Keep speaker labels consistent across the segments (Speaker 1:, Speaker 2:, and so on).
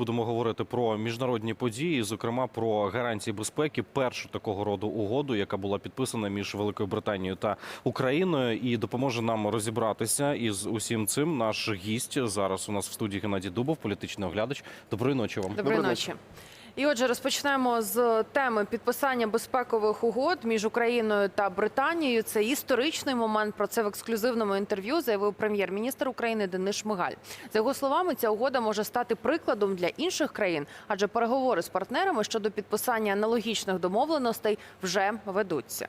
Speaker 1: будемо говорити про міжнародні події, зокрема про гарантії безпеки, першу такого роду угоду, яка була підписана між Великою Британією та Україною, і допоможе нам розібратися із усім цим. Наш гість зараз у нас в студії Геннадій Дубов, політичний оглядач. Доброї ночі вам.
Speaker 2: Доброї ночі. І отже, розпочнемо з теми підписання безпекових угод між Україною та Британією. Це історичний момент. Про це в ексклюзивному інтерв'ю заявив прем'єр-міністр України Денис Шмигаль. За його словами, ця угода може стати прикладом для інших країн, адже переговори з партнерами щодо підписання аналогічних домовленостей вже ведуться.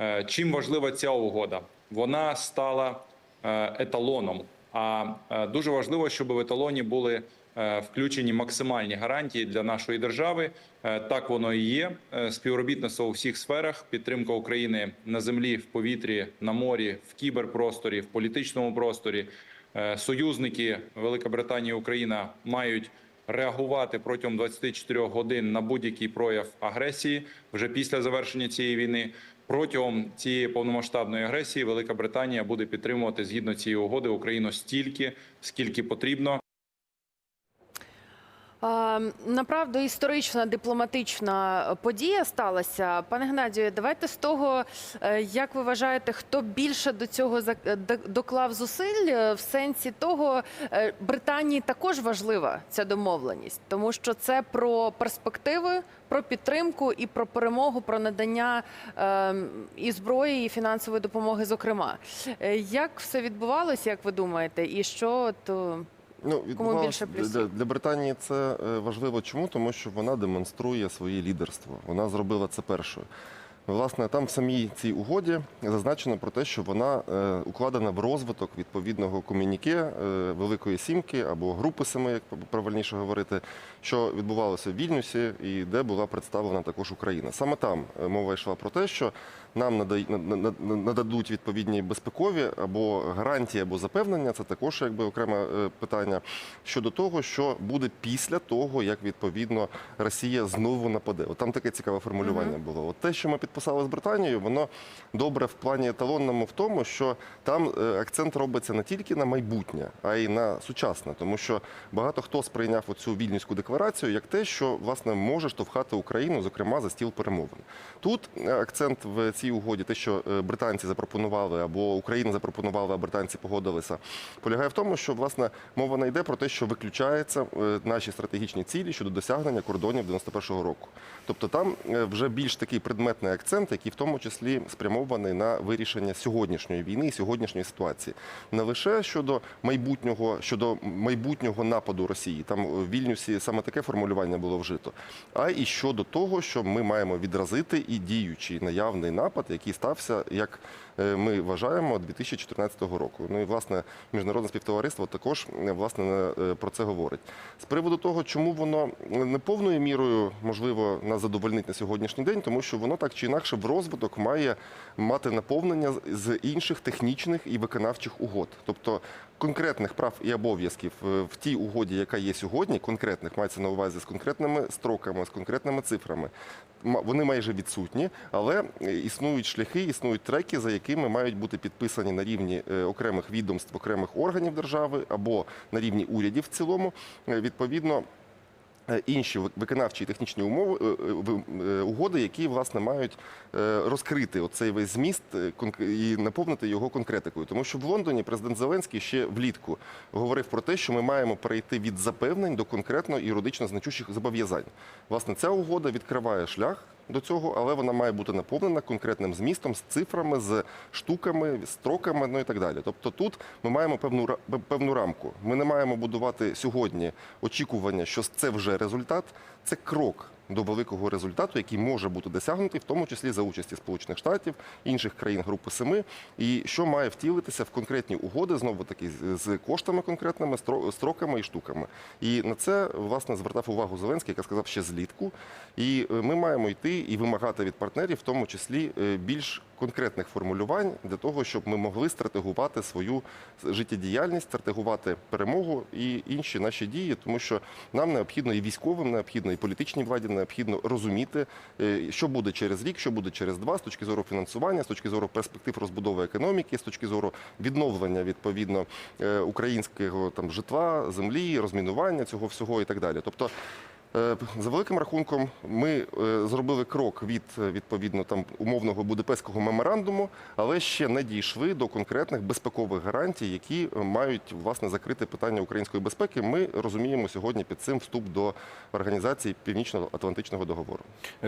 Speaker 3: Е, Чим важлива ця угода? Вона стала е, еталоном. А е, дуже важливо, щоб в еталоні були е, включені максимальні гарантії для нашої держави. Е, Так воно і є. Співробітництво у всіх сферах, підтримка України на землі, в повітрі, на морі, в кіберпросторі, в політичному просторі. Союзники Велика Британія і Україна мають реагувати протягом 24 годин на будь-який прояв агресії вже після завершення цієї війни. Протягом цієї повномасштабної агресії Велика Британія буде підтримувати згідно цієї угоди Україну стільки, скільки потрібно.
Speaker 2: А, Направду історична дипломатична подія сталася. Пане Геннадію, давайте з того, е, як ви вважаєте, хто більше до цього зак- доклав зусиль е, в сенсі того, е, Британії також важлива ця домовленість, тому що це про перспективи, про підтримку і про перемогу, про надання е, і зброї, і фінансової допомоги. Зокрема, Е, як все відбувалося, як ви думаєте, і що е,
Speaker 4: Ну, відбувалося-
Speaker 2: більше плюсів?
Speaker 4: для, для Британії це е, важливо. Чому? Тому що вона демонструє своє лідерство. Вона зробила це першою. Власне, там в самій цій угоді зазначено про те, що вона е, укладена в розвиток відповідного комюніке е, Великої Сімки або групи семи, як правильніше говорити, що відбувалося в Вільнюсі і де була представлена також Україна. Саме там е, мова йшла про те, що нам нададуть відповідні безпекові або гарантії, або запевнення. Це також якби окреме е, питання щодо того, що буде після того, як відповідно Росія знову нападе. От там таке цікаве формулювання було. От те, що ми підписали з Британією, воно добре в плані еталонному в тому, що там е, акцент робиться не тільки на майбутнє, а й на сучасне, тому що багато хто сприйняв оцю вільнюську декларацію як те, що власне може штовхати Україну, зокрема за стіл перемовин. Тут е, акцент в цій угоді, те, що е, британці запропонували або Україна запропонувала, а британці погодилися, полягає в тому, що власне мова не йде про те, що виключаються е, наші стратегічні цілі щодо досягнення кордонів 91-го року. Тобто там е, вже більш такий предметний акцент, який в тому числі спрямований на вирішення сьогоднішньої війни і сьогоднішньої ситуації, не лише щодо майбутнього щодо майбутнього нападу Росії. Там в Вільнюсі саме таке формулювання було вжито, а і щодо того, що ми маємо відразити і діючий наявний напад, який стався, як е, ми вважаємо, 2014 року. Ну і власне міжнародне співтовариство також е, власне е, про це говорить. З приводу того, чому воно не повною мірою можливо нас задовольнить на сьогоднішній день, тому що воно так чи інакше в розвиток має мати наповнення з- інших технічних і виконавчих угод, тобто конкретних прав і обов'язків в тій угоді, яка є сьогодні, конкретних мається на увазі з конкретними строками, з конкретними цифрами. Вони майже відсутні, але е, існують шляхи, існують треки, за якими мають бути підписані на рівні е, окремих відомств, окремих органів держави або на рівні урядів в цілому. Е, Відповідно. Е, Інші виконавчі технічні умови е, е, угоди, які власне мають розкрити оцей весь зміст і наповнити його конкретикою. Тому що в Лондоні президент Зеленський ще влітку говорив про те, що ми маємо перейти від запевнень до конкретно юридично значущих зобов'язань. Власне, ця угода відкриває шлях до цього, але вона має бути наповнена конкретним змістом, з цифрами, з штуками, строками, ну і так далі. Тобто тут ми маємо певну певну рамку. Ми не маємо будувати сьогодні очікування, що це вже результат, це крок. До великого результату, який може бути досягнутий, в тому числі за участі Сполучених Штатів, інших країн Групи Семи, і що має втілитися в конкретні угоди, знову таки з- коштами конкретними, строками і штуками. І на це власне звертав увагу Зеленський, яка сказав ще злітку. І е, ми маємо йти і вимагати від партнерів, в тому числі е, більш конкретних формулювань для того, щоб ми могли стратегувати свою життєдіяльність, стратегувати перемогу і інші наші дії, тому що нам необхідно і військовим необхідно, і політичній владі необхідно розуміти, е, що буде через рік, що буде через два, з точки зору фінансування, з точки зору перспектив розбудови економіки, з точки зору відновлення відповідно е, українського там житла, землі, розмінування цього всього і так далі. Тобто. Е, За великим рахунком, ми е, зробили крок від е, відповідно там умовного Будапештського меморандуму, але ще не дійшли до конкретних безпекових гарантій, які е, мають власне закрити питання української безпеки. Ми розуміємо сьогодні під цим вступ до організації Північно-Атлантичного договору.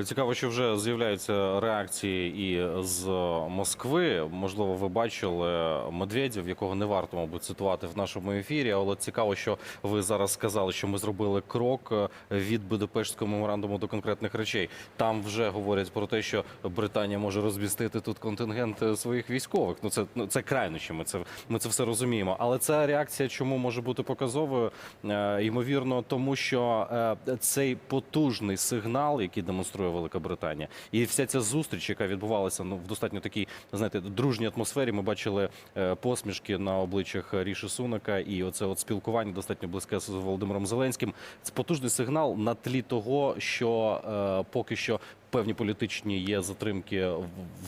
Speaker 1: Цікаво, що вже з'являються реакції і з Москви. Можливо, ви бачили Медведєв, якого не варто, мабуть, цитувати в нашому ефірі. Але цікаво, що ви зараз сказали, що ми зробили крок е, від Будапештського меморандуму до конкретних речей. Там вже говорять про те, що Британія може розмістити тут контингент е, своїх військових. Ну це ну це крайнощі. Ми це ми це все розуміємо. Але ця реакція чому може бути показовою? Е, Ймовірно, тому що е, цей потужний сигнал, який демонструє Велика Британія, і вся ця зустріч, яка відбувалася ну в достатньо такій, знаєте, дружній атмосфері. Ми бачили е, посмішки на обличчях Ріші Сунака, і оце от спілкування достатньо близьке з Володимиром Зеленським. Це потужний сигнал на тлі того, що е, поки що. Певні політичні є затримки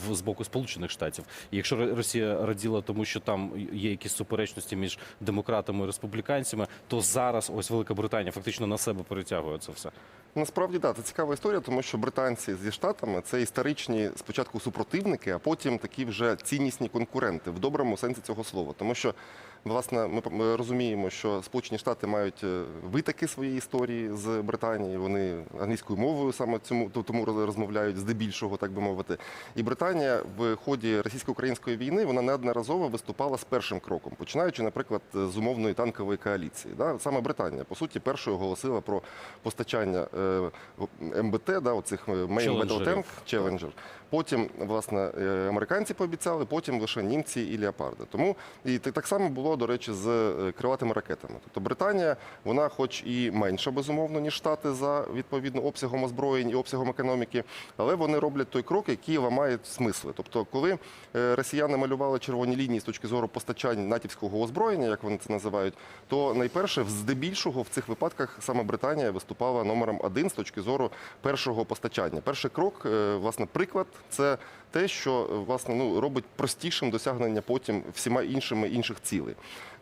Speaker 1: в, з боку Сполучених Штатів. І якщо Росія раділа тому, що там є якісь суперечності між демократами і республіканцями, то зараз ось Велика Британія фактично на себе перетягує це все.
Speaker 4: Насправді так, це цікава історія, тому що британці зі штатами це історичні спочатку супротивники, а потім такі вже ціннісні конкуренти в доброму сенсі цього слова. Тому що власне ми, розуміємо, що Сполучені Штати мають е, витоки своєї історії з Британії. Вони англійською мовою саме цьому тому роз- розмовляють здебільшого, так би мовити. І Британія в ході російсько-української війни вона неодноразово виступала з першим кроком, починаючи, наприклад, з умовної танкової коаліції. Да? Саме Британія, по суті, першою оголосила про постачання е, МБТ, да, оцих е, Main Battle. Tank, Challenger. Потім, власне, е, американці пообіцяли, потім лише німці і леопарди. Тому і так само було, до речі, з е, крилатими ракетами. Тобто Британія, вона, хоч і менша, безумовно, ніж Штати за відповідно обсягом озброєнь і обсягом економіки, але вони роблять той крок, який ламає смисли. Тобто, коли е, росіяни малювали червоні лінії з точки зору постачань натівського озброєння, як вони це називають, то найперше, здебільшого в цих випадках саме Британія виступала номером один з точки зору першого постачання. Перший крок, власне, приклад це те, що е, власне ну робить простішим досягнення потім всіма іншими інших цілей.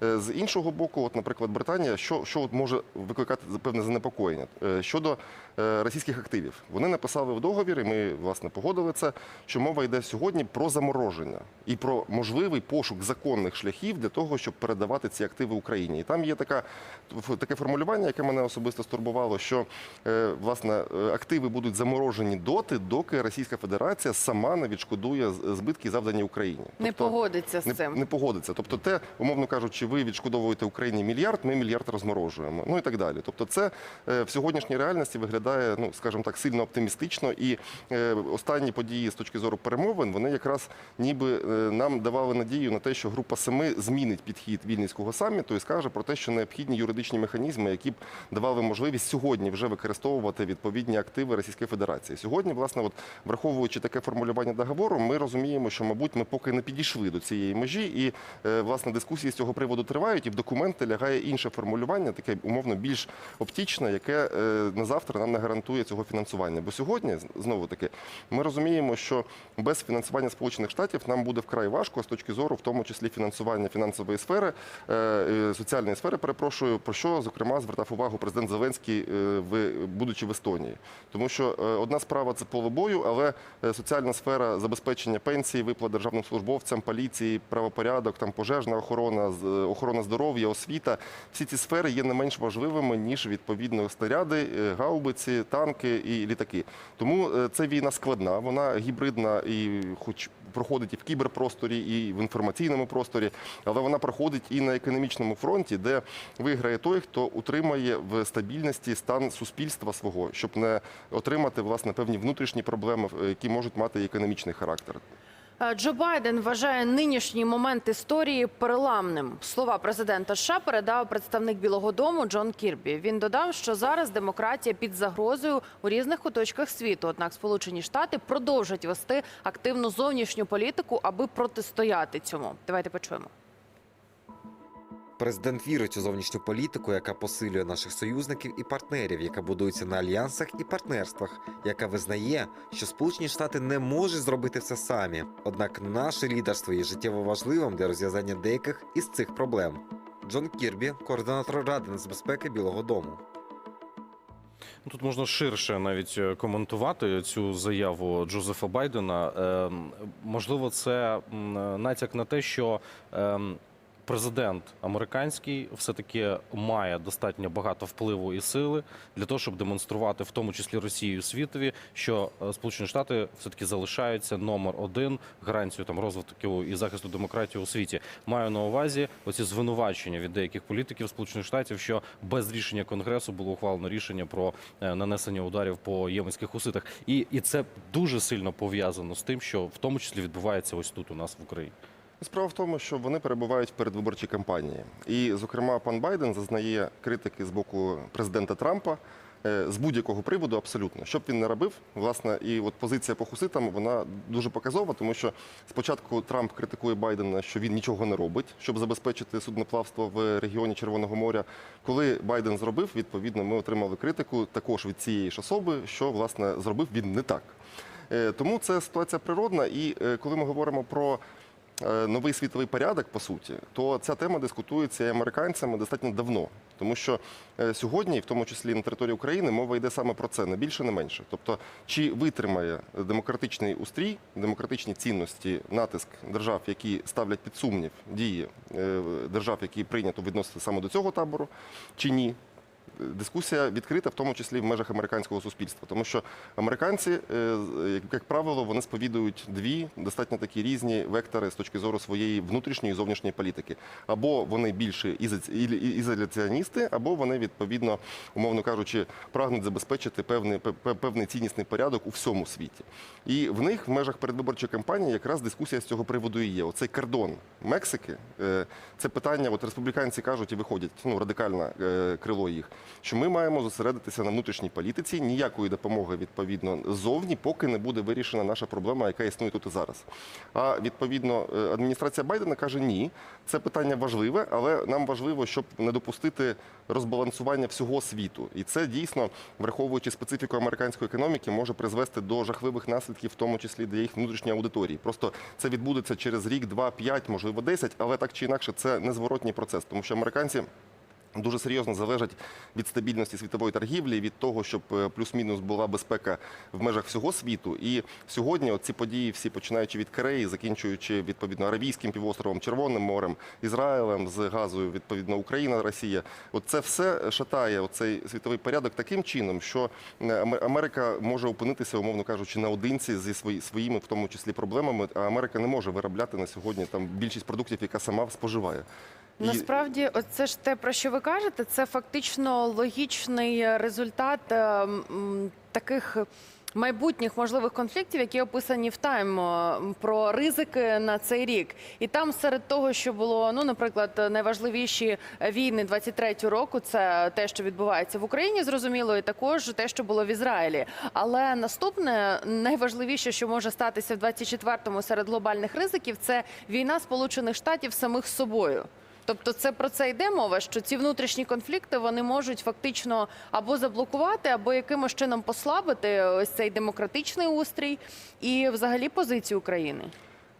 Speaker 4: Е, З іншого боку, от, наприклад, Британія, що, що от може викликати певне занепокоєння Е, щодо російських активів. Вони написали в договір, і ми власне погодили це, що мова йде сьогодні про замороження і про можливий пошук законних шляхів для того, щоб передавати ці активи Україні. І там є така таке формулювання, яке мене особисто стурбувало, що е, власне е, активи будуть заморожені доти, доки Російська Федерація сама не відшкодує збитки, завдані Україні.
Speaker 2: Не
Speaker 4: Тобто-
Speaker 2: погодиться з цим.
Speaker 4: не погодиться. Тобто, те, умовно кажучи, ви відшкодовуєте Україні мільярд, ми мільярд розморожуємо. Ну і так далі. Тобто, це е, в сьогоднішній реальності виглядає, ну скажімо так, сильно оптимістично. І е, останні події з точки зору перемовин, вони якраз ніби е, нам давали надію на те, що група семи змінить підхід вільнівського саміту і скаже про те, що необхідні юридичні механізми, які б давали можливість сьогодні вже використовувати відповідні активи Російської Федерації. Сьогодні, власне, от враховуючи таке формулювання договору, ми розуміємо, що, мабуть, ми поки не підійшли до цієї межі, і е, власне дискусії з цього приводу тривають, і в документи лягає інше формулювання, таке умовно більш оптічне, яке на завтра нам не гарантує цього фінансування. Бо сьогодні знову таки ми розуміємо, що без фінансування Сполучених Штатів нам буде вкрай важко з точки зору, в тому числі фінансування фінансової сфери, е, е, соціальної сфери. Перепрошую, про що зокрема звертав увагу президент Зеленський, е, будучи в Естонії, тому що одна справа це поле бою, але соціальна сфера забезпечення пенсії, виплат державним службовцям, поліції, правопорядок, там пожежна охорона, охорона здоров'я, освіта. Всі ці сфери є не менш важливими ніж відповідно снаряди, е, гаубиці, танки і літаки. Тому е, це війна складна, вона гібридна і хоч. Проходить і в кіберпросторі, і в інформаційному просторі, але вона проходить і на економічному фронті, де виграє той, хто утримає в стабільності стан суспільства свого, щоб не отримати власне певні внутрішні проблеми, е, які можуть мати економічний характер.
Speaker 2: Е, Джо Байден вважає нинішній момент історії переламним. Слова президента США передав представник Білого Дому Джон Кірбі. Він додав, що зараз демократія під загрозою у різних куточках світу. Однак Сполучені Штати продовжать вести активну зовнішню політику, аби протистояти цьому. Давайте почуємо.
Speaker 5: Президент вірить у зовнішню політику, яка посилює наших союзників і партнерів, яка будується на альянсах і партнерствах, яка визнає, що Сполучені Штати не можуть зробити все самі. Однак наше лідерство є життєво важливим для розв'язання деяких із цих проблем. Джон Кірбі, координатор Ради нацбезпеки Білого Дому.
Speaker 1: Ну, Тут можна ширше навіть е, коментувати цю заяву Джозефа Байдена. Ем, Можливо, це натяк на те, що ем, президент американський все-таки має достатньо багато впливу і сили для того, щоб демонструвати, в тому числі Росією світові, що е, Сполучені Штати все-таки залишаються номер один гарантію там розвитку і захисту демократії у світі. Маю на увазі оці звинувачення від деяких політиків Сполучених Штатів, що без рішення Конгресу було ухвалено рішення про е, нанесення ударів по єменських хуситах. І, і це дуже сильно пов'язано з тим, що в тому числі відбувається ось тут у нас в Україні.
Speaker 4: Справа в тому, що вони перебувають в передвиборчій кампанії. І, зокрема, пан Байден зазнає критики з боку президента Трампа е, з будь-якого приводу абсолютно. Що б він не робив, власне, і от позиція по хуситам вона дуже показова, тому що спочатку Трамп критикує Байдена, що він нічого не робить, щоб забезпечити судноплавство в регіоні Червоного моря. Коли Байден зробив, відповідно, ми отримали критику також від цієї ж особи, що власне зробив він не так. Е, Тому це ситуація природна. І е, коли ми говоримо про новий світовий порядок, по суті, то ця тема дискутується і американцями достатньо давно. Тому що е, сьогодні, в тому числі на території України, мова йде саме про це, не більше, не менше. Тобто, чи витримає демократичний устрій, демократичні цінності, натиск держав, які ставлять під сумнів дії е, держав, які прийнято відносити саме до цього табору, чи ні? Дискусія відкрита, в тому числі в межах американського суспільства, тому що американці, е, як- правило, вони сповідують дві достатньо такі різні вектори з точки зору своєї внутрішньої і зовнішньої політики. Або вони більше ізоляціоністи, або вони відповідно, умовно кажучи, прагнуть забезпечити певний пе- пе- певний ціннісний порядок у всьому світі. І в них в межах передвиборчої кампанії якраз дискусія з цього приводу і є. Оцей кордон Мексики, е, це питання. От республіканці кажуть і виходять, ну радикальне крило їх, що ми маємо зосередитися на внутрішній політиці, ніякої допомоги відповідно ззовні, поки не буде вирішена наша проблема, яка існує тут і зараз. А відповідно, е, адміністрація Байдена каже: ні, це питання важливе, але нам важливо, щоб не допустити розбалансування всього світу. І це дійсно, враховуючи специфіку американської економіки, може призвести до жахливих наслідків, в тому числі для їх внутрішньої аудиторії. Просто це відбудеться через рік, два, п'ять, можливо, десять, але так чи інакше, це незворотній процес, тому що американці. Дуже серйозно залежать від стабільності світової торгівлі, від того, щоб е, плюс-мінус була безпека в межах всього світу. І сьогодні ці події, всі починаючи від Кореї, закінчуючи відповідно Аравійським півостровом, Червоним морем, Ізраїлем з газою, відповідно Україна, Росія. От це все шатає оцей світовий порядок таким чином, що е, Америка може опинитися, умовно кажучи, наодинці зі свої- своїми, в тому числі, проблемами. А Америка не може виробляти на сьогодні там більшість продуктів, яка сама споживає.
Speaker 2: Насправді, це ж те, про що ви кажете, це фактично логічний результат е, таких майбутніх можливих конфліктів, які описані в Тайм про ризики на цей рік. І там серед того, що було, ну, наприклад, найважливіші війни 23-го року, це те, що відбувається в Україні, зрозуміло, і також те, що було в Ізраїлі. Але наступне найважливіше, що може статися в 24-му серед глобальних ризиків, це війна Сполучених Штатів самих з собою. Тобто, це про це йде мова, що ці внутрішні конфлікти вони можуть фактично або заблокувати, або якимось чином послабити ось цей демократичний устрій і взагалі позицію України.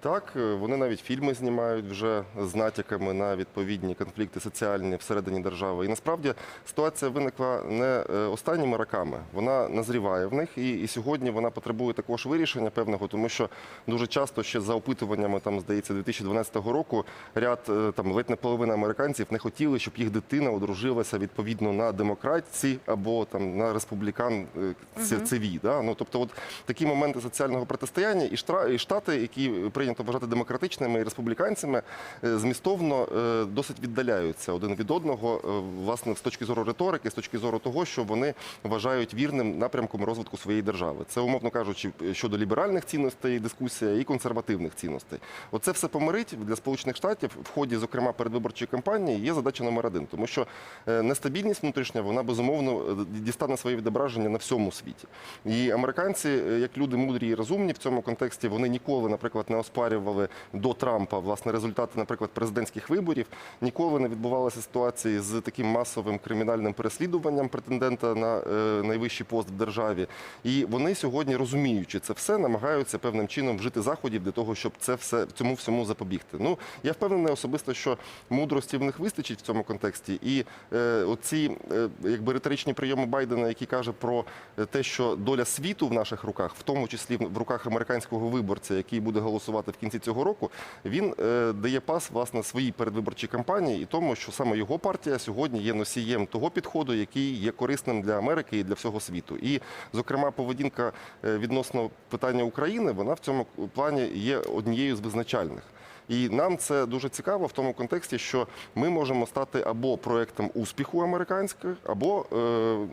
Speaker 4: Так, е, вони навіть фільми знімають вже з натяками на відповідні конфлікти соціальні всередині держави. І насправді ситуація виникла не е, останніми роками. Вона назріває в них, і, і сьогодні вона потребує також вирішення певного, тому що дуже часто ще за опитуваннями, там здається, 2012 року ряд е, там ледь не половина американців не хотіли, щоб їх дитина одружилася відповідно на демократці або там на республікан е, ц- Да? Ну тобто, от такі моменти соціального протистояння і штати, які прийняли прийнято вважати демократичними і республіканцями, е, змістовно е, досить віддаляються один від одного, е, власне, з точки зору риторики, з точки зору того, що вони вважають вірним напрямком розвитку своєї держави. Це, умовно кажучи, щодо ліберальних цінностей дискусія і консервативних цінностей. Оце все помирить для Сполучених Штатів в ході, зокрема, передвиборчої кампанії є задача номер один, тому що нестабільність внутрішня вона безумовно дістане своє відображення на всьому світі. І американці, як люди мудрі і розумні в цьому контексті, вони ніколи, наприклад, не оспарювали до Трампа власне результати, наприклад, президентських виборів. Ніколи не відбувалися ситуації з таким масовим кримінальним переслідуванням претендента на е, найвищий пост в державі. І вони сьогодні, розуміючи це все, намагаються певним чином вжити заходів для того, щоб це все цьому всьому запобігти. Ну я впевнений особисто, що мудрості в них вистачить в цьому контексті, і е, оці е, якби риторичні прийоми Байдена, які каже про е, те, що доля світу в наших руках, в тому числі в руках американського виборця, який буде голосувати в кінці цього року, він е, дає пас власне своїй передвиборчій кампанії і тому, що саме його партія сьогодні є носієм того підходу, який є корисним для Америки і для всього світу. І, зокрема, поведінка е, відносно питання України, вона в цьому плані є однією з визначальних. І нам це дуже цікаво в тому контексті, що ми можемо стати або проектом успіху американських, або е,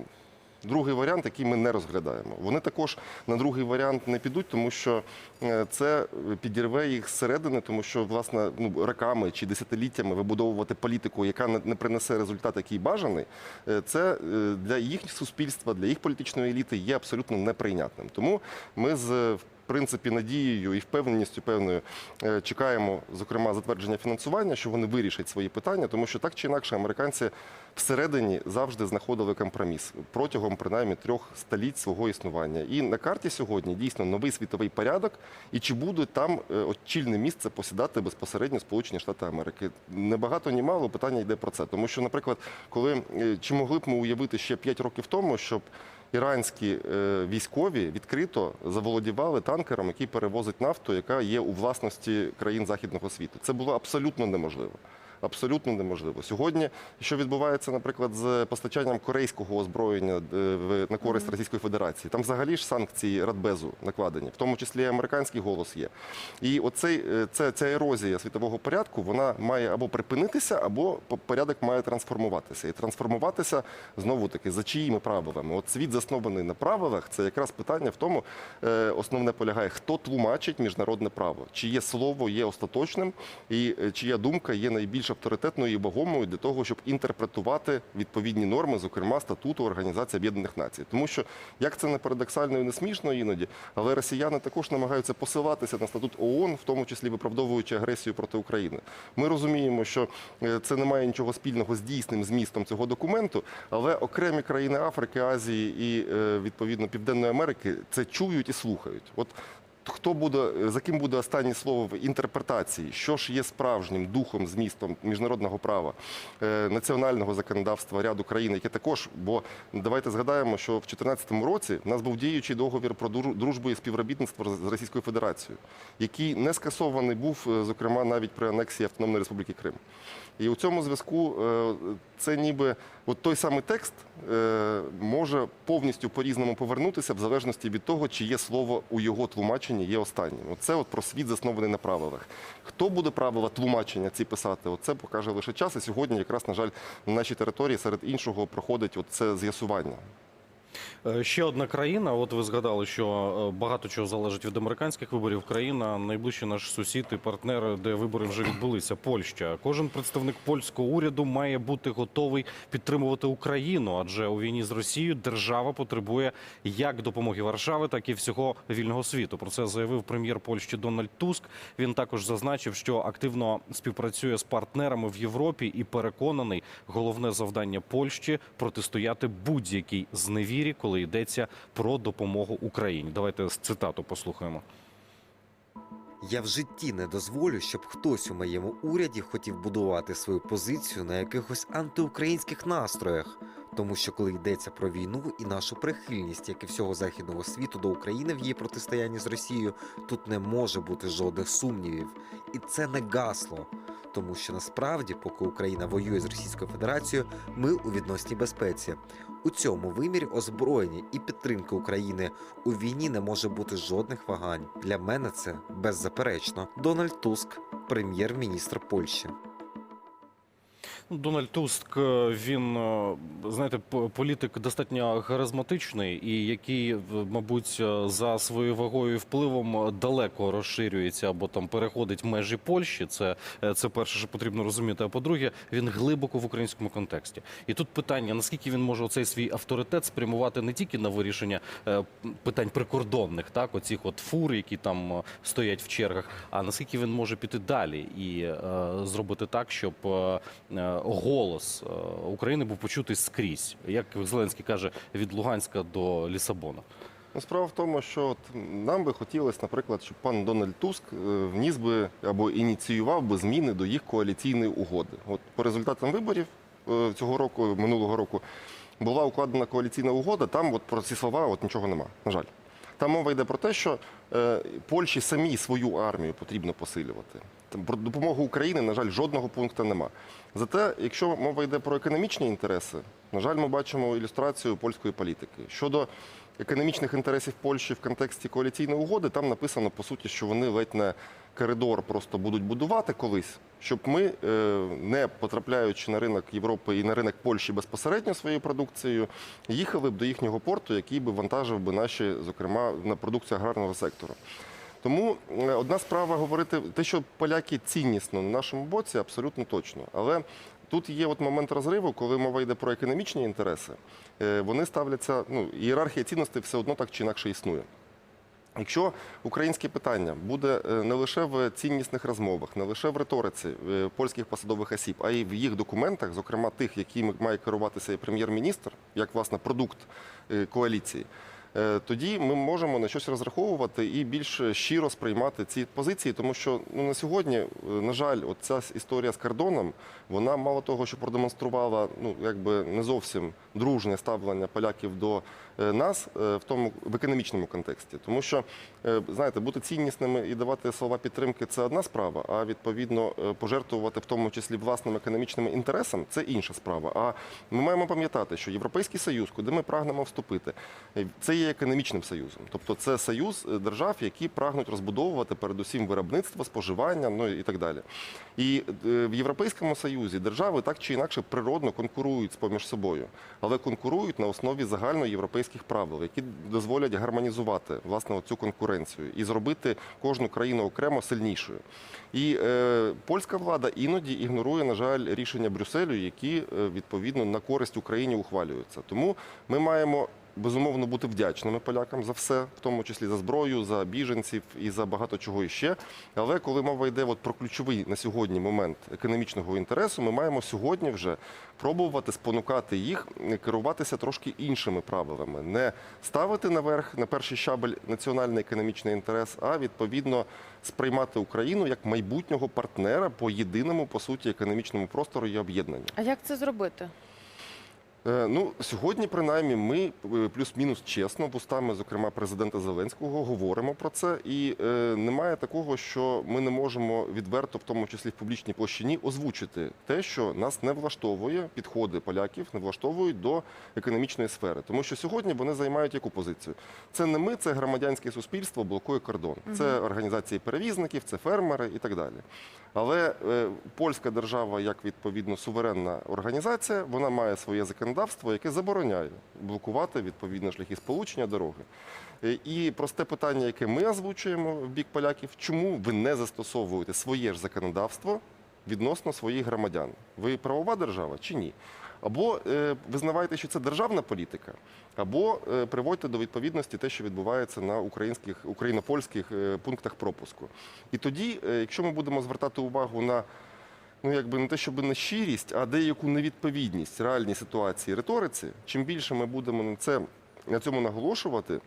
Speaker 4: другий варіант, який ми не розглядаємо. Вони також на другий варіант не підуть, тому що е, це підірве їх зсередини, тому що власне ну роками чи десятиліттями вибудовувати політику, яка не не принесе результат, який бажаний, е, це е, для їх суспільства, для їх політичної еліти є абсолютно неприйнятним. Тому ми з принципі надією і впевненістю певною е, чекаємо, зокрема, затвердження фінансування, що вони вирішать свої питання, тому що так чи інакше американці всередині завжди знаходили компроміс протягом принаймні трьох століть свого існування. І на карті сьогодні дійсно новий світовий порядок. І чи буде там е, очільне місце посідати безпосередньо Сполучені Штати Америки? Не багато, ні мало питання йде про це. Тому що, наприклад, коли е, чи могли б ми уявити ще 5 років тому, щоб іранські е, військові відкрито заволодівали танкером, який перевозить нафту, яка є у власності країн західного світу. Це було абсолютно неможливо. Абсолютно неможливо. Сьогодні, що відбувається, наприклад, з постачанням корейського озброєння е, на користь Російської Федерації, там взагалі ж санкції Радбезу накладені, в тому числі і американський голос є. І оцей е, це, ця ерозія світового порядку вона має або припинитися, або порядок має трансформуватися. І трансформуватися знову таки за чиїми правилами. От світ заснований на правилах. Це якраз питання в тому, е, основне полягає, хто тлумачить міжнародне право, чиє слово є остаточним, і чия думка є найбільш авторитетною і вагомою для того, щоб інтерпретувати відповідні норми, зокрема статуту Організації Об'єднаних Націй. Тому що як це не парадоксально і не смішно іноді, але росіяни також намагаються посилатися на статут ООН, в тому числі виправдовуючи агресію проти України. Ми розуміємо, що е, це не має нічого спільного з дійсним змістом цього документу, але окремі країни Африки, Азії і е, відповідно Південної Америки це чують і слухають. От Хто буде за ким буде останнє слово в інтерпретації? Що ж є справжнім духом, змістом міжнародного права, е, національного законодавства ряду країн, яке також, бо давайте згадаємо, що в 2014 році в нас був діючий договір про дружбу і співробітництво з Російською Федерацією, який не скасований був, е, зокрема, навіть при анексії Автономної Республіки Крим. І у цьому зв'язку е, це ніби от той самий текст е, може повністю по-різному повернутися в залежності від того, чи є слово у його тлумаченні є останнім. Оце от про світ заснований на правилах. Хто буде правила тлумачення ці писати? Оце покаже лише час. І сьогодні, якраз, на жаль, на нашій території серед іншого проходить це з'ясування.
Speaker 1: Е, Ще одна країна. От ви згадали, що е, багато чого залежить від американських виборів. Країна найближчий наш сусід і партнер, де вибори вже відбулися. Польща. Кожен представник польського уряду має бути готовий підтримувати Україну, адже у війні з Росією держава потребує як допомоги Варшави, так і всього вільного світу. Про це заявив прем'єр Польщі Дональд Туск. Він також зазначив, що активно співпрацює з партнерами в Європі і переконаний, головне завдання Польщі протистояти будь-якій зневірі, коли йдеться про допомогу Україні. Давайте з цитату послухаємо.
Speaker 5: Я в житті не дозволю, щоб хтось у моєму уряді хотів будувати свою позицію на якихось антиукраїнських настроях. Тому що коли йдеться про війну і нашу прихильність, як і всього західного світу до України в її протистоянні з Росією, тут не може бути жодних сумнівів. І це не гасло. Тому що насправді, поки Україна воює з Російською Федерацією, ми у відносній безпеці. У цьому вимірі озброєння і підтримки України у війні не може бути жодних вагань. Для мене це беззаперечно. Дональд Туск, прем'єр-міністр Польщі.
Speaker 1: Ну, Дональд Туск, е, він, е, знаєте, політик достатньо харизматичний і який, мабуть, е, за своєю вагою і впливом далеко розширюється або там переходить межі Польщі. Це, це перше, що потрібно розуміти. А по-друге, він глибоко в українському контексті. І тут питання: наскільки він може оцей свій авторитет спрямувати не тільки на вирішення питань прикордонних, так, оцих от фур, які там стоять в чергах, а наскільки він може піти далі і е, зробити так, щоб е, голос е, України був почутий скрізь, як Зеленський каже, від Луганська до Лісабона.
Speaker 4: Ну, Справа в тому, що от нам би хотілося, наприклад, щоб пан Дональд Туск е, вніс би або ініціював би зміни до їх коаліційної угоди. От по результатам виборів е, цього року, минулого року, була укладена коаліційна угода. Там от про ці слова от нічого нема. На жаль. Там мова йде про те, що Польщі самій свою армію потрібно посилювати. Про допомогу Україні, на жаль, жодного пункту нема. Зате, якщо мова йде про економічні інтереси, на жаль, ми бачимо ілюстрацію польської політики. Щодо економічних інтересів Польщі в контексті коаліційної угоди, там написано по суті, що вони ледь не коридор просто будуть будувати колись, щоб ми, е, не потрапляючи на ринок Європи і на ринок Польщі безпосередньо своєю продукцією, їхали б до їхнього порту, який би вантажив би наші, зокрема, на продукцію аграрного сектору. Тому е, одна справа говорити, те, що поляки ціннісно на нашому боці, абсолютно точно. Але тут є от момент розриву, коли мова йде про економічні інтереси. Е, Вони ставляться, ну, ієрархія цінностей все одно так чи інакше існує. Якщо українське питання буде е, не лише в ціннісних розмовах, не лише в риториці польських посадових осіб, а й в їх документах, зокрема тих, якими має керуватися і прем'єр-міністр, як власне продукт коаліції, тоді ми можемо на щось розраховувати і більш щиро сприймати ці позиції, тому що ну, на сьогодні, е, на жаль, от ця історія з кордоном, вона мало того, що продемонструвала ну якби не зовсім дружне ставлення поляків до е, нас е, в тому в економічному контексті, тому що е, знаєте, бути ціннісними і давати слова підтримки це одна справа, а відповідно е, пожертвувати в тому числі власними економічними інтересами це інша справа. А ми маємо пам'ятати, що Європейський Союз, куди ми прагнемо вступити, е, це є економічним союзом, тобто це союз е, держав, які прагнуть розбудовувати передусім виробництво, споживання, ну і так далі. І е, в Європейському Союзі держави так чи інакше природно конкурують поміж собою, але конкурують на основі загальноєвропейських правил, які дозволять гармонізувати власне цю конкуренцію і зробити кожну країну окремо сильнішою. І е, польська влада іноді ігнорує, на жаль, рішення Брюсселю, які е, відповідно на користь Україні ухвалюються. Тому ми маємо безумовно бути вдячними полякам за все, в тому числі за зброю, за біженців і за багато чого іще. Але коли мова йде от про ключовий на сьогодні момент економічного інтересу, ми маємо сьогодні вже пробувати спонукати їх керуватися трошки іншими правилами, не ставити наверх на перший щабель національний економічний інтерес, а відповідно сприймати Україну як майбутнього партнера по єдиному по суті економічному простору і об'єднанню.
Speaker 2: А як це зробити?
Speaker 4: Е, Ну, сьогодні, принаймні, ми е, плюс-мінус чесно, вустами, зокрема, президента Зеленського, говоримо про це. І е, немає такого, що ми не можемо відверто, в тому числі в публічній площині, озвучити те, що нас не влаштовує підходи поляків, не влаштовують до економічної сфери. Тому що сьогодні вони займають яку позицію? Це не ми, це громадянське суспільство блокує кордон. Це організації перевізників, це фермери і так далі. Але е, польська держава, як відповідно суверенна організація, вона має своє законодавство, яке забороняє блокувати відповідно шляхи сполучення дороги. Е, І просте питання, яке ми озвучуємо в бік поляків, чому ви не застосовуєте своє ж законодавство відносно своїх громадян? Ви правова держава чи ні? Або е, визнавайте, що це державна політика, або е, приводьте до відповідності те, що відбувається на українських україно-польських е, пунктах пропуску. І тоді, е, якщо ми будемо звертати увагу на ну якби не те, щоб не щирість, а деяку невідповідність реальній ситуації риториці, чим більше ми будемо на це на цьому наголошувати.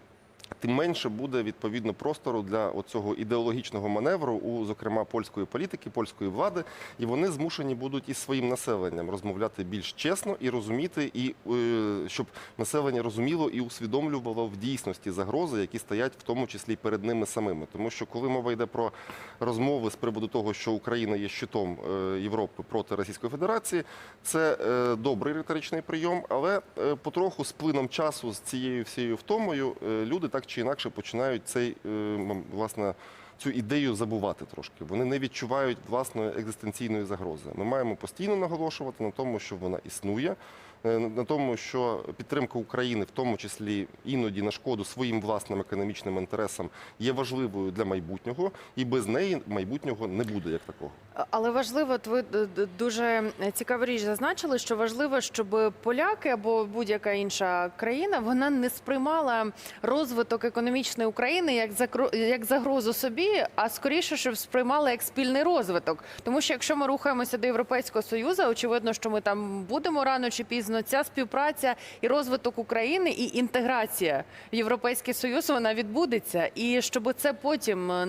Speaker 4: Тим менше буде відповідно простору для оцього ідеологічного маневру у зокрема польської політики, польської влади, і вони змушені будуть із своїм населенням розмовляти більш чесно і розуміти, і е, щоб населення розуміло і усвідомлювало в дійсності загрози, які стоять в тому числі перед ними самими. Тому що коли мова йде про розмови з приводу того, що Україна є щитом е, Європи проти Російської Федерації, це е, добрий риторичний прийом, але потроху з плином часу з цією всією втомою люди так чи інакше починають цей е, власне. Цю ідею забувати трошки. Вони не відчувають власної екзистенційної загрози. Ми маємо постійно наголошувати на тому, що вона існує, на тому, що підтримка України, в тому числі іноді на шкоду своїм власним економічним інтересам, є важливою для майбутнього, і без неї майбутнього не буде як такого.
Speaker 2: Але важливо, от ви дуже цікаву річ зазначили, що важливо, щоб поляки або будь-яка інша країна вона не сприймала розвиток економічної України як як загрозу собі, а скоріше, щоб сприймала як спільний розвиток. Тому що якщо ми рухаємося до Європейського союзу, очевидно, що ми там будемо рано чи пізно. Ця співпраця і розвиток України, і інтеграція в Європейський Союз вона відбудеться. І щоб це потім е,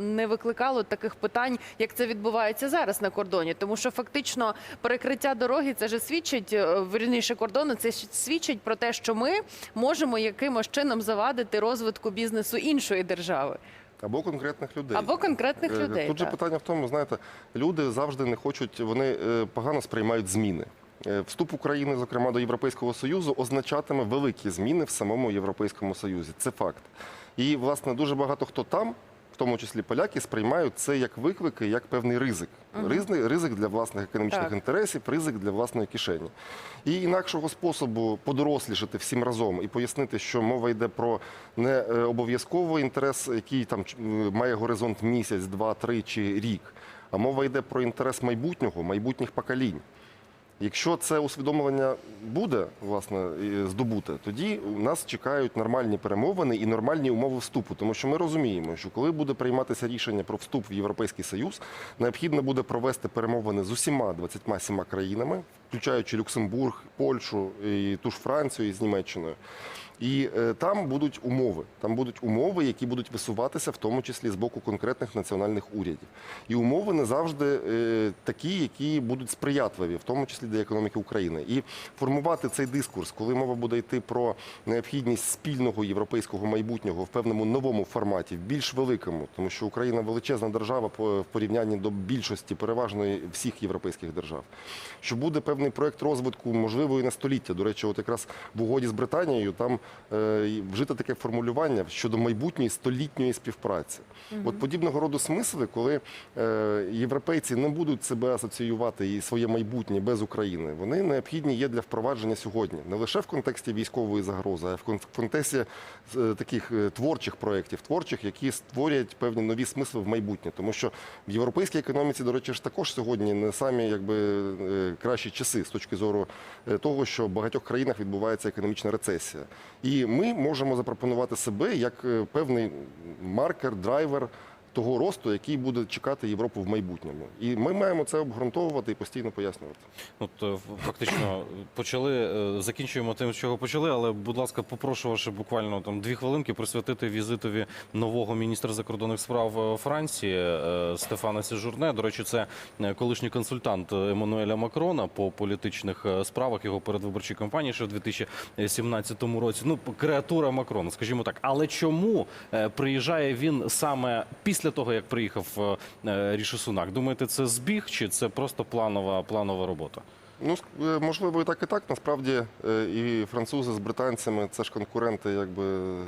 Speaker 2: не викликало таких питань, як це відбувається зараз на кордоні, тому що фактично перекриття дороги це ж свідчить е, вірніше кордону. Це свідчить про те, що ми можемо якимось чином завадити розвитку бізнесу іншої держави
Speaker 4: Або конкретних людей.
Speaker 2: або конкретних
Speaker 4: Е,
Speaker 2: людей.
Speaker 4: Тут же питання в тому, знаєте, люди завжди не хочуть, вони погано сприймають зміни. Е, Вступ України, зокрема до Європейського Союзу, означатиме великі зміни в самому Європейському Союзі. Це факт. І, власне, дуже багато хто там, в тому числі поляки, сприймають це як виклики, як певний ризик. Ризик, ризик для власних економічних
Speaker 2: Так.
Speaker 4: інтересів, ризик для власної кишені. І інакшого способу подорослішати всім разом і пояснити, що мова йде про не е, обов'язковий інтерес, який там ч- має горизонт місяць, два, три чи рік, а мова йде про інтерес майбутнього, майбутніх поколінь. Якщо це усвідомлення буде власне здобуте, тоді нас чекають нормальні перемовини і нормальні умови вступу. Тому що ми розуміємо, що коли буде прийматися рішення про вступ в Європейський Союз, необхідно буде провести перемовини з усіма 27 країнами, включаючи Люксембург, Польщу і ту ж Францію і з Німеччиною. І е, там будуть умови. Там будуть умови, які будуть висуватися, в тому числі з боку конкретних національних урядів. І умови не завжди е, такі, які будуть сприятливі, в тому числі для економіки України. І формувати цей дискурс, коли мова буде йти про необхідність спільного європейського майбутнього в певному новому форматі, в більш великому, тому що Україна величезна держава по- в порівнянні до більшості переважної всіх європейських держав. Що буде певний проект розвитку, можливо, і на століття. До речі, от якраз в угоді з Британією там е, і вжито таке формулювання щодо майбутньої столітньої співпраці. От подібного роду смисли, коли е, європейці не будуть себе асоціювати і своє майбутнє без України, вони необхідні є для впровадження сьогодні, не лише в контексті військової загрози, а й в кон- контексті е, таких творчих проєктів, творчих, які створюють певні нові смисли в майбутнє. Тому що в європейській економіці, до речі, ж також сьогодні не самі якби кращі часи з точки зору того, що в багатьох країнах відбувається економічна рецесія. І ми можемо запропонувати себе як е, певний маркер, драйвер того росту, який буде чекати Європу в майбутньому. І ми маємо це обґрунтовувати і постійно пояснювати.
Speaker 1: От е, фактично почали, е, закінчуємо тим, з чого почали, але, будь ласка, попрошу вас буквально там дві хвилинки присвятити візитові нового міністра закордонних справ е, Франції Стефана Сіжурне. До речі, це колишній консультант Еммануеля Макрона по політичних справах його передвиборчій кампанії ще в 2017 році. Ну, креатура Макрона, скажімо так. Але чому приїжджає він саме після того, як приїхав е, е, Ріші Сунак? Думаєте, це збіг чи це просто планова планова робота?
Speaker 4: Ну, е, можливо, і так, і так. Насправді е, і французи з британцями це ж конкуренти, якби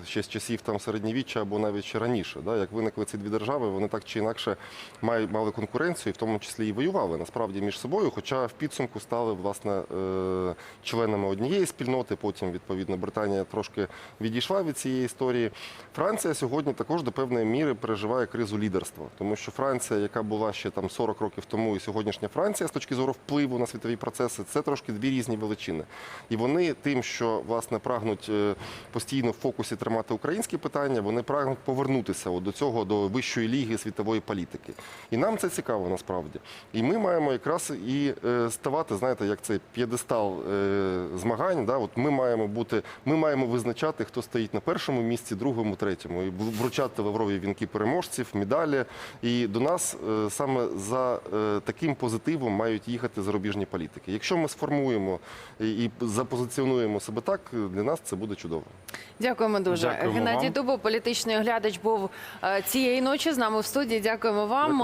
Speaker 4: ще з часів там середньовіччя або навіть ще раніше. Да? Як виникли ці дві держави, вони так чи інакше мали конкуренцію, в тому числі і воювали насправді між собою. Хоча в підсумку стали власне е, членами однієї спільноти. Потім, відповідно, Британія трошки відійшла від цієї історії. Франція сьогодні також до певної міри переживає кризу лідерства, тому що Франція, яка була ще там 40 років тому, і сьогоднішня Франція з точки зору впливу на світові процеси. Процеси це трошки дві різні величини. І вони тим, що власне прагнуть е, постійно в фокусі тримати українські питання, вони прагнуть повернутися от до цього до вищої ліги світової політики. І нам це цікаво насправді. І ми маємо якраз і е, ставати, знаєте, як цей п'єдестал е, змагань. Да? От ми маємо бути, ми маємо визначати, хто стоїть на першому місці, другому, третьому, і вручати лаврові вінки переможців, медалі. І до нас саме за таким позитивом мають їхати зарубіжні політики. Якщо ми сформуємо і, запозиціонуємо себе так, для нас це буде чудово.
Speaker 2: Дякуємо дуже.
Speaker 1: Дякуємо
Speaker 2: Геннадій
Speaker 1: вам.
Speaker 2: Дубов, політичний оглядач, був е, цієї ночі з нами в студії. Дякуємо вам.